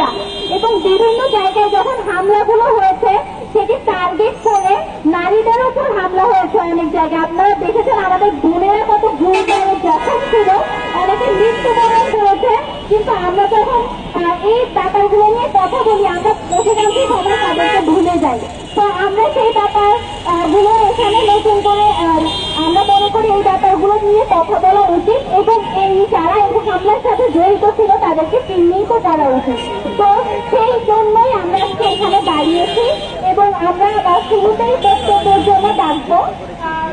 হামলা এবং বিভিন্ন জায়গায় যখন হামলাগুলো হয়েছে, সেটি টার্গেট করে নারীদের উপর হামলা হয়েছে অনেক জায়গায়। আপনারা দেখেছেন আমাদের বোনেরা কত গুরুতর জখম ছিল, অনেকে মৃত্যুবরণ করেছে। কিন্তু আমরা যখন এই ব্যাপারগুলো নিয়ে কথা বলি, আমরা অধিকাংশ সময় তাদেরকে ভুলে যাই। তো আমরা সেই ব্যাপারগুলো এখানে নতুন করে আমরা মনে করি এই ব্যাপারগুলো নিয়ে কথা বলা উচিত। এবং এই যারা এই হামলার সাথে জড়িত ছিল তাদেরকে চিহ্নিত করা উচিত তো সেই জন্যই আমরা আজকে এখানে দাঁড়িয়েছি এবং আমরা আহ, শুরুতেই বক্তব্যের জন্য ডাকবো।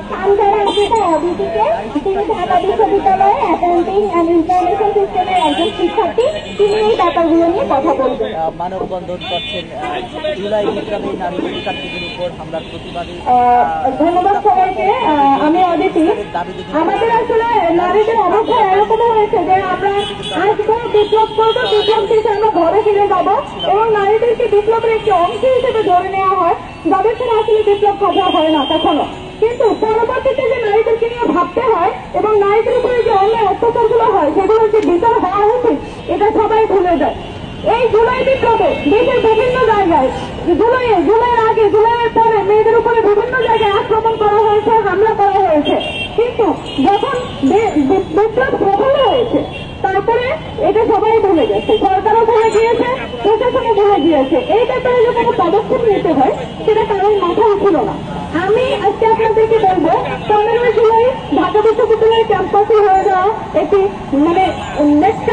সানজারা আফ্রিকা অদিতিকে তিনি ঢাকা বিশ্ববিদ্যালয়ে অ্যাকাউন্টিং অ্যান্ড ইনফরমেশন সিস্টেমের একজন শিক্ষার্থী। তিনি এই ব্যাপারগুলো নিয়ে কথা বলবেন। মানববন্ধন করছেন আহ, জুলাই বিপ্লবী নারী শিক্ষার্থীদের উপর হামলার প্রতিবাদে ধন্যবাদ সবাইকে। আমি অদিতি। আমাদের আসলে নারীদের অবস্থা এরকম হয়েছে যে আমরা আজ কোনো বিপ্লব করব বিপ্লব আমরা ঘরে ফিরে যাব এবং নারীদেরকে বিপ্লবের একটি অংশ হিসেবে ধরে নেওয়া হয়। যাদের সাথে আসলে বিপ্লব কথা হয় না কখনো। কিন্তু পরবর্তীতে যে নারীদেরকে নিয়ে ভাবতে হয় এবং নারীদের উপরে যে অন্যায় অত্যাচারগুলো হয় সেগুলোর যে বিচার হওয়া উচিত, এটা সবাই ভুলে যায়। এই জুলাই বিপ্লবে দেশের বিভিন্ন জায়গায়, জুলাই, জুলাইয়ের আগে, জুলাইয়ের পরে মেয়েদের উপরে বিভিন্ন জায়গায় আক্রমণ করা হয়েছে, হামলা করা হয়েছে। কিন্তু যখন বিপ্লব এটা সবাই ভুলে গেছে। সরকারও ভুলে গিয়েছে, প্রশাসনও ভুলে গিয়েছে। এই ব্যাপারে যে কোনো পদক্ষেপ নিতে হয়, সেটা কারোর মাথায় ছিল না। আমি আজকে আপনাদেরকে বলব, পনেরোই জুলাই ঢাকা বিশ্ববিদ্যালয়ের ক্যাম্পাসে হয়ে যাওয়া একটি মানে নেক্সট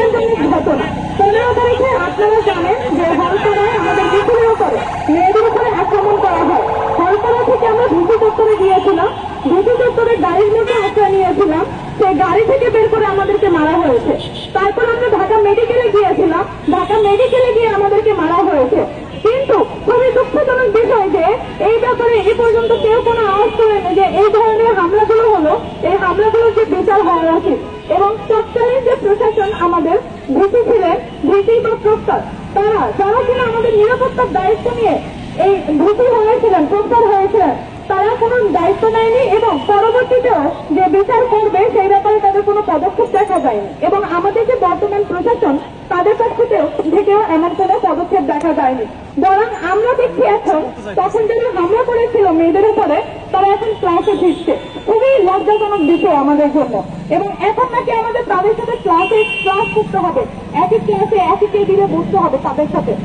ঘটনা। পনেরো তারিখে আপনারা জানেন যে হলপাড়ায় আমাদের বিপুলের উপরে মেয়েদের উপরে আক্রমণ করা হয়। হলপাড়া থেকে আমরা ভিসি দপ্তরে গিয়েছিলাম। ভিসি দপ্তরের গাড়ির সেই গাড়ি থেকে বের করে আমাদেরকে মারা হয়েছে। তারপর আমরা ঢাকা মেডিকেলে গিয়েছিলাম। ঢাকা মেডিকেলে গিয়ে আমাদেরকে মারা হয়েছে। কিন্তু খুবই দুঃখজনক বিষয় যে এই ব্যাপারে এ পর্যন্ত কেউ কোনো আওয়াজ করেনি যে এই ধরনের হামলাগুলো হলো এই হামলাগুলোর যে বিচার হওয়া উচিত। এবং তৎকালীন যে প্রশাসন আমাদের ভিসি ছিলেন ভিসি বা প্রস্তাব তারা যারা কিনা আমাদের নিরাপত্তার দায়িত্ব নিয়ে এই ভিসি হয়েছিলেন প্রস্তাব হয়েছিলেন। কোনো দায়িত্ব নেয়নি এবং পরবর্তীতেও যে বিচার করবে, সেই ব্যাপারে তাদের কোনো পদক্ষেপ দেখা যায়নি। এবং আমাদের যে বর্তমান প্রশাসন, তাদের থেকেও থেকেও এমন কোনো পদক্ষেপ দেখা যায়নি। বরং আমরা দেখছি এখন, তখন যারা হামলা করেছিল মেয়েদের উপরে, তারা এখন ক্লাসে ফিরছে। খুবই লজ্জাজনক বিষয় আমাদের জন্য। এবং এখন নাকি আমাদের তাদের সাথে ক্লাসে ক্লাস করতে হবে। একই ক্লাসে একই টেবিলে বসতে হবে তাদের সাথে।